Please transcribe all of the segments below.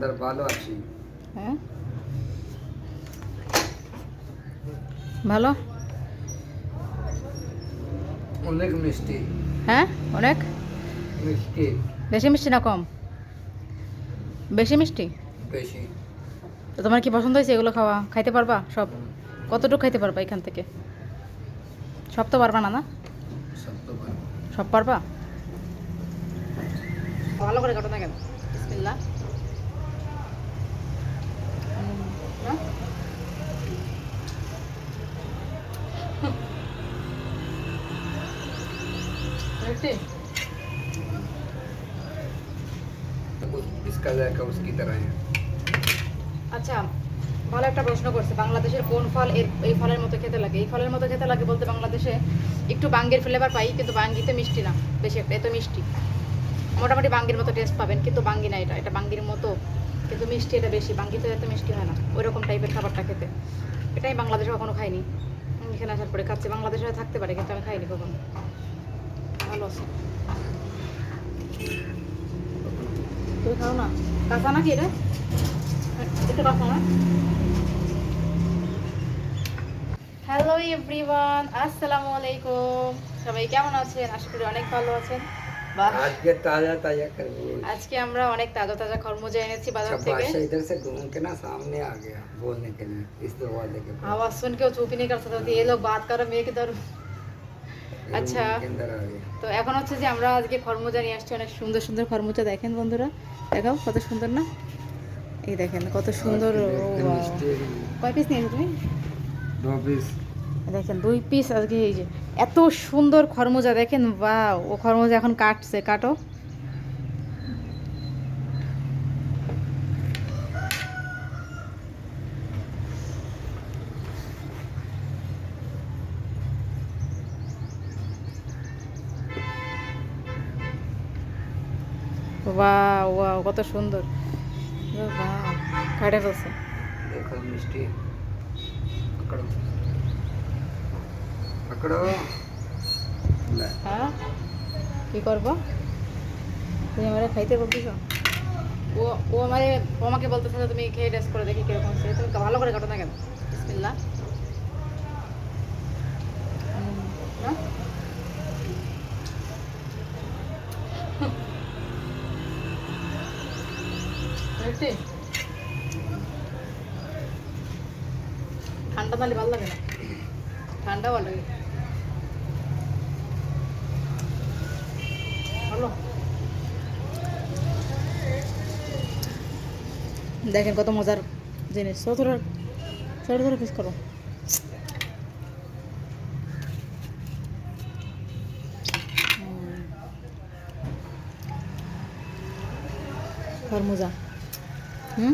তার ভালো আছি। হ্যাঁ? ভালো? অনেক মিষ্টি। হ্যাঁ? অনেক? মিষ্টি। বেশি মিষ্টি না কম? বেশি মিষ্টি? বেশি। তো তোমার কি পছন্দ হয়েছে এগুলো খাওয়া? খাইতে পারবা সব? কতটুকু খাইতে পারবা এখান থেকে? সব তো পারবা না না? সব পারবা? ভালো করে কাটো না কেন? বিসমিল্লাহ হুম, না? মিষ্টি? उस- इसका जायका उसकी तरह है আচ্ছা ভালো একটা প্রশ্ন করছে বাংলাদেশের কোন ফল এর এই ফলের মতো খেতে লাগে এই ফলের মতো খেতে লাগে বলতে বাংলাদেশে একটু বাঙ্গের ফ্লেভার পাই কিন্তু বাঙ্গিতে মিষ্টি না বেশি একটা এত মিষ্টি মোটামুটি বাঙ্গির মতো টেস্ট পাবেন কিন্তু বাঙ্গি না এটা এটা বাঙ্গির মতো কিন্তু মিষ্টি এটা বেশি, বাঙ্গিতে এত মিষ্টি হয় না ওই রকম টাইপের খাবারটা খেতে। এটাই বাংলাদেশে কখনো খাইনি। এখানে আসার পরে খাচ্ছি, বাংলাদেশে থাকতে পারে, কিন্তু আমি খাইনি কখনো। ভালো আছে। তুমি খাও না? কাঁচা নাকি এটা? একটু কাঁচা না? হ্যালো এভরিওয়ান আসসালামু আলাইকুম। সবাই কেমন আছেন? আশা করি অনেক ভালো আছেন। বাহ आज के ताजा ताजा कर আজকে আমরা অনেক তাজা তাজা খরমুজা এনেছি বাজার থেকে बादशाह इधर से घूम के ना सामने आ गया बोलने के लिए इस दरवाजे के पास आवाज सुन के वो चुप ही नहीं कर सकते थे ये लोग बात करो मेरे की तरफ আচ্ছা। रूम के अंदर आ गया তো এখন হচ্ছে যে আমরা আজকে খরমুজা নিয়ে আসছি অনেক সুন্দর সুন্দর খরমুজা দেখেন বন্ধুরা দেখাও কত সুন্দর না এই দেখেন কত সুন্দর ও, एकदम wow। मिष्टी। কয় পিস নিয়েছো তুমি दो पीस দেখেন, দুই পিস আজকে এই যে এত সুন্দর খরমুজা, দেখেন বা ও খরমুজা এখন কাটছে, কাটো। কত সুন্দর। কাটে ফেলছে। देखो হ্যাঁ করব তুমি খাইতে ও ও ও আমাকে বলতেছে তুমি করে দেখি ভালো করে ঠান্ডা তাহলে ভালো লাগে না ঠান্ডা ভালো লাগে দেখেন কত মজার জিনিস ছোট ছোট ছোট ছোট পিস করো हम्म। खरबूजा हम्म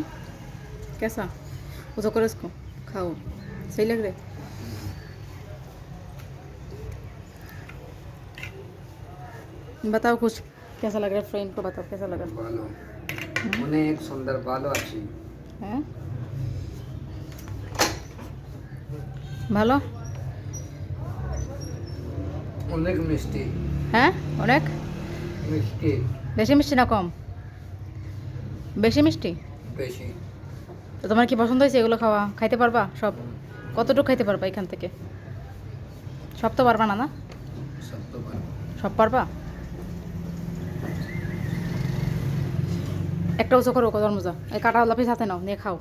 कैसा उसे करो इसको खाओ सही लग रहा है बताओ कुछ कैसा लग रहा है फ्रेंड को बताओ कैसा लगा ভালো অনেক সুন্দর ভালো আছি হ্যাঁ ভালো অনেক মিষ্টি হ্যাঁ অনেক মিষ্টি বেশি মিষ্টি না কম বেশি মিষ্টি বেশি তো তোমার কি পছন্দ হয়েছে এগুলো খাওয়া খাইতে পারবা সব কতটুকু খাইতে পারবা এখান থেকে সব তো পারবা না না সত্য ভালো সব পারবা একটা উঁচু করো কত মজা। এই কাঁটাওয়ালা পিস হাতে নাও, নিয়ে খাও।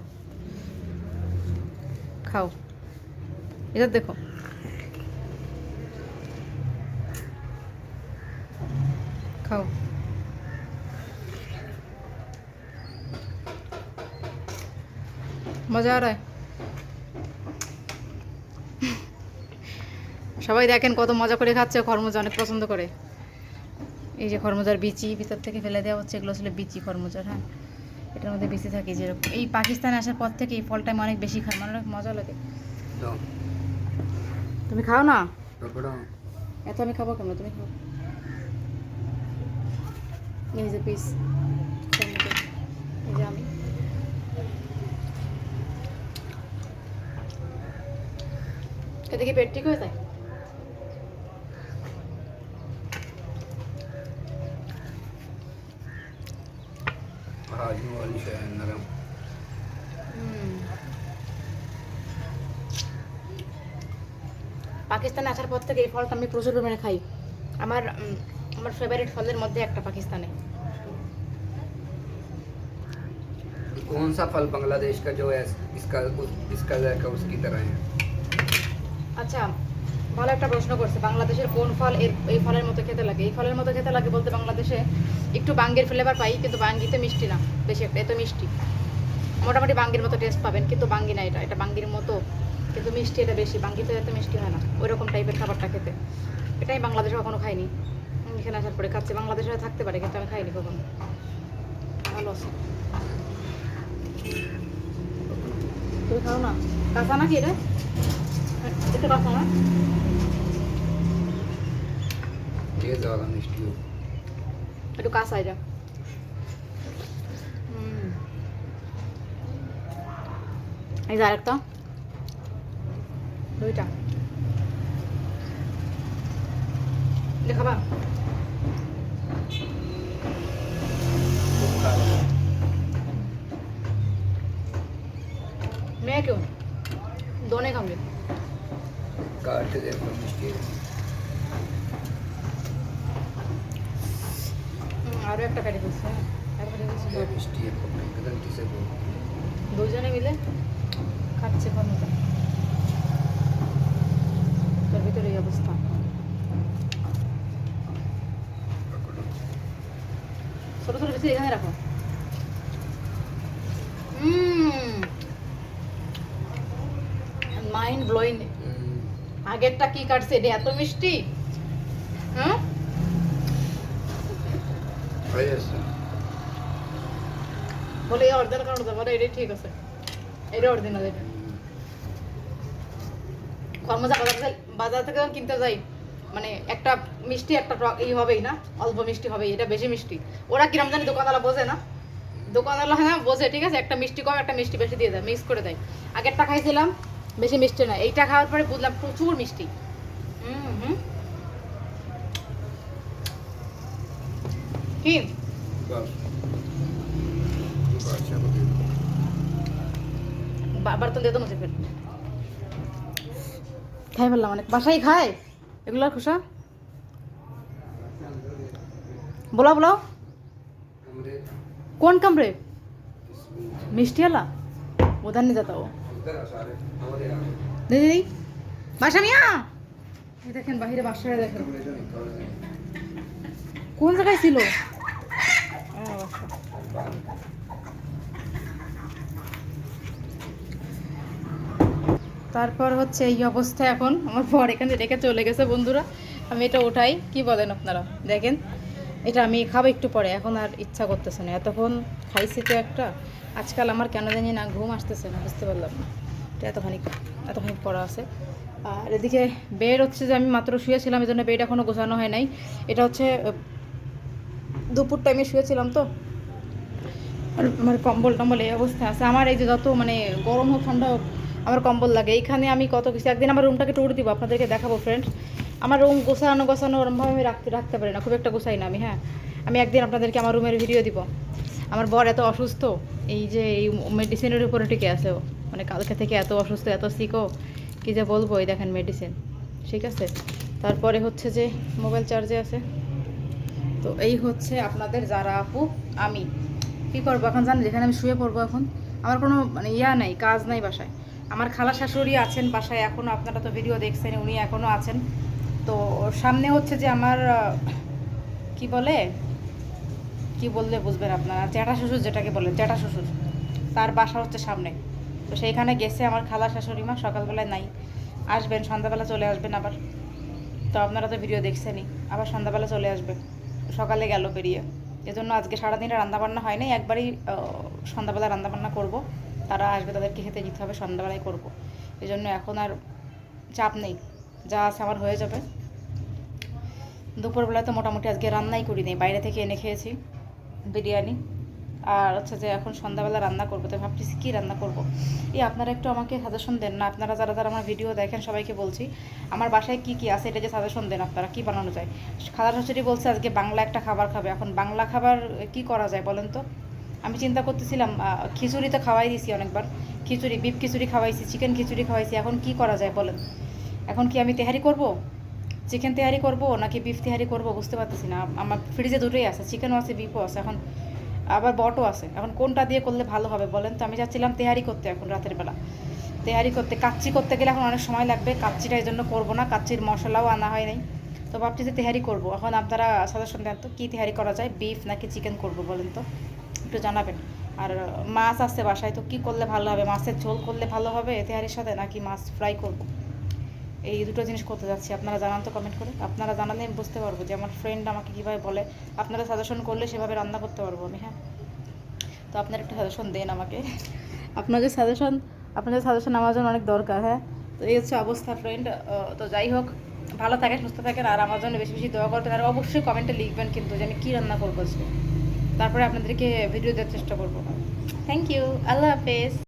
খাও। এটা দেখো। খাও। মজা আর সবাই দেখেন কত মজা করে খাচ্ছে খরমুজা অনেক পছন্দ করে এই যে খরমুজার বিচি ভিতর থেকে ফেলে দেওয়া হচ্ছে এগুলো আসলে বিচি খরমুজার হ্যাঁ? এটার মধ্যে বিচি থাকে যেরকম। এই পাকিস্তানে আসার পর থেকে এই ফলটা আমি অনেক বেশি খাই মানে অনেক মজা লাগে। তুমি খাও না? এত আমি খাব কেমন? তুমি খাও। এই যে পিস এই যে আমি। এদিকে পেট ঠিক হয়ে যায় वाली शह है नरम পাকিস্তানে আসার পর থেকে এই ফলটা আমি প্রচুর পরিমাণে খাই আমার আমার ফেভারিট ফলের মধ্যে একটা পাকিস্তানে कौन सा फल बांग्लादेश का जो है इसका इसका उसकी तरह है अच्छा ভালো একটা প্রশ্ন করছে, বাংলাদেশের কোন ফল এর, এই ফলের মতো খেতে লাগে? এই ফলের মতো খেতে লাগে বলতে বাংলাদেশে একটু বাঙ্গের ফ্লেভার পাই, কিন্তু বাঙ্গিতে মিষ্টি না, বেশি একটা এত মিষ্টি। মোটামুটি বাঙ্গির মতো টেস্ট পাবেন, কিন্তু বাঙ্গি না এটা এটা বাঙ্গির মতো, কিন্তু মিষ্টি এটা বেশি, বাঙ্গিতে এত মিষ্টি হয় না ওই রকম টাইপের খাবারটা খেতে। এটাই বাংলাদেশে কখনো খাইনি এখানে আসার পরে খাচ্ছি, বাংলাদেশে থাকতে পারে, কিন্তু আমি খাইনি কখনো। ভালো আছে। তুমি খাও না? কাঁচা নাকি এটা? এতে রাখো না। ঠিক আছে দাদা মিষ্টি একটু কাঁচা এটা এই যে আরেকটা। দুইটা। দেখাবা? মিষ্টি দিয়ে কোনো মিষ্টি আরও একটা কাটি করছে মিষ্টি দুজনে মিলে খাচ্ছে বন্ধুটা তোর ভিতরে এই অবস্থা ছোটো ছোটো বেশি এখানে রাখো আগেরটা কি কাটছে? এটা এত মিষ্টি। বলে অর্ধেক কারণ বলে এটাই ঠিক আছে। এটা অর্ধেক এটা। কর্মজা বাজার থেকে কিনতে যাই মানে একটা মিষ্টি একটা টক ই হবেই না? অল্প মিষ্টি হবেই এটা বেশি মিষ্টি। ওরা কিরম জানি দোকানওয়ালা বোঝে না। দোকানওয়ালা হ্যাঁ বোঝে ঠিক আছে? একটা মিষ্টি কম একটা মিষ্টি বেশি দিয়ে দেয় মিক্স করে দেয়। আগেরটা খাইছিলাম বেশি মিষ্টি না এইটা খাওয়ার পরে বুঝলাম প্রচুর মিষ্টি। হুম কি? বার্তন দিয়ে তো মুছে খাই ফেললাম অনেক। বাসায় খায়? এগুলোর খোসা? বলো বলো কোন কামড়ে? মিষ্টি আলা উধার নিয়ে যাতা দিদি বাসা মিয়া দেখেন বাহিরে বাসায় দেখেন। কোন জায়গায় ছিল? তারপর হচ্ছে এই অবস্থা এখন। আমার বর এখানে রেখে চলে গেছে বন্ধুরা। আমি এটা ওঠাই কি বলেন আপনারা? দেখেন এটা আমি খাব একটু পরে। এখন আর ইচ্ছা করতেছে না। এতক্ষণ খাইছি তো একটা। আজকাল আমার কেন জানি না ঘুম আসতেছে না, বুঝতে পারলাম না। এটা এতখানি এতখানি পড়া আছে। আর এদিকে বেড হচ্ছে যে আমি মাত্র শুয়েছিলাম এই জন্য বেড এখনও গোছানো হয় নাই। এটা হচ্ছে দুপুর টাইমে শুয়েছিলাম তো। আমার কম্বল টম্বল এই অবস্থা আছে। আমার এই যে যত মানে গরম হোক, ঠান্ডা হোক, আমার কম্বল লাগে। এইখানে আমি কত কিছু একদিন আমার রুমটাকে টুর দিব, আপনাদেরকে দেখাবো ফ্রেন্ড আমার রুম গোছানো গোছানো ওরমভাবে আমি রাখতে রাখতে পারি না। খুব একটা গোছাই না আমি হ্যাঁ। আমি একদিন আপনাদেরকে আমার রুমের ভিডিও দিব। আমার বর এত অসুস্থ, এই যে এই মেডিসিনের উপরে টিকে আছে ও। মানে কালকে থেকে এত অসুস্থ, এত সিকো কি যে বলব, এই দেখেন মেডিসিন ঠিক আছে? তারপরে হচ্ছে যে মোবাইল চার্জে আছে। তো এই হচ্ছে আপনাদের যারা আপু, আমি। কি করব এখন জানেন, যেখানে আমি শুয়ে পড়ব এখন, আমার কোনো মানে ইয়া নাই, কাজ নাই বাসায়। আমার খালা শাশুড়ি আছেন বাসায় এখনও আপনারা তো ভিডিও দেখছেন, উনি এখনও আছেন। তো সামনে হচ্ছে যে আমার, কি বলে কি বললে বুঝবেন আপনারা? জ্যাঠা শ্বশুর যেটাকে বলে, জ্যাঠা শ্বশুর। তার বাসা হচ্ছে সামনে। তো সেইখানে গেছে আমার খালা শাশুড়ি মা, সকালবেলায় নাই। আসবেন, সন্ধ্যাবেলা চলে আসবেন আবার। তো আপনারা তো ভিডিও দেখছেনই, আবার সন্ধ্যাবেলা চলে আসবে। সকালে গেল বেরিয়ে। এজন্য আজকে সারাদিনে রান্নাবান্না হয় নাই, একবারই সন্ধ্যাবেলা রান্নাবান্না করব। তারা আসবে তাদেরকে খেতে দিতে হবে, সন্ধ্যাবেলায় করব। এই জন্য এখন আর চাপ নেই। যা আছে আমার হয়ে যাবে। দুপুরবেলায় তো মোটামুটি আজকে রান্নাই করি নি বাইরে থেকে এনে খেয়েছি। বিরিয়ানি। আর হচ্ছে যে এখন সন্ধ্যাবেলা রান্না করব, তো ভাবতেছি কী রান্না করব? এই আপনারা একটু আমাকে সাজেশন দেন না, আপনারা যারা যারা আমার ভিডিও দেখেন সবাইকে বলছি, আমার বাসায় কি কি আছে এটা যে সাজেশন দেন আপনারা, কি বানানো যায়? খাবার শাশুড়ি বলছে আজকে বাংলা একটা খাবার খাবে, এখন বাংলা খাবার কি করা যায় বলেন তো? আমি চিন্তা করতেছিলাম খিচুড়ি তো খাওয়াই দিছি অনেকবার, খিচুড়ি বিফ খিচুড়ি খাওয়াইছি চিকেন খিচুড়ি খাওয়াইছি, এখন কি করা যায় বলেন? এখন কি আমি তেহারি করব? চিকেন তেহারি করব, নাকি বিফ তেহারি করব, বুঝতে পারতেছি না। আমার ফ্রিজে দুটোই আছে চিকেনও আছে বিফও আছে, এখন আবার বটও আছে। এখন কোনটা দিয়ে করলে ভালো হবে বলেন তো? আমি যাচ্ছিলাম তেহারি করতে এখন রাতের বেলা। তেহারি করতে, কাচ্চি করতে গেলে এখন অনেক সময় লাগবে, কাচ্চিটা এই জন্য করব না, কাচ্চির মশলাও আনা হয় নাই। তো ভাবছি যে তেহারি করব। এখন আপনারা সাজেশন দেন তো, কী তেহারি করা যায় বিফ নাকি চিকেন করব বলেন তো? একটু জানাবেন। আর মাছ আছে বাসায়, তো কী করলে ভালো হবে? মাছের ঝোল করলে ভালো হবে তেহারির সাথে, নাকি মাছ ফ্রাই করব? এই দুটো জিনিস করতে যাচ্ছি। আপনারা জানান তো কমেন্ট করে। আপনারা জানালে আমি বুঝতে পারব যে আমার ফ্রেন্ড আমাকে কীভাবে বলে। আপনারা সাজেশন করলে সেভাবে রান্না করতে পারব আমি হ্যাঁ? তো আপনারা একটু সাজেশন দেন আমাকে। আপনাদের সাজেশন আপনাদের সাজেশন আমার জন্য অনেক দরকার হ্যাঁ? তো এই হচ্ছে অবস্থা ফ্রেন্ড তো যাই হোক ভালো থাকেন সুস্থ থাকেন আর আমার জন্য বেশি বেশি দোয়া করবেন আর অবশ্যই কমেন্টে লিখবেন কিন্তু যে আমি কী রান্না করব আজকে। তারপরে আপনাদেরকে ভিডিও দেওয়ার চেষ্টা করব। থ্যাংক ইউ আল্লাহ হাফেজ।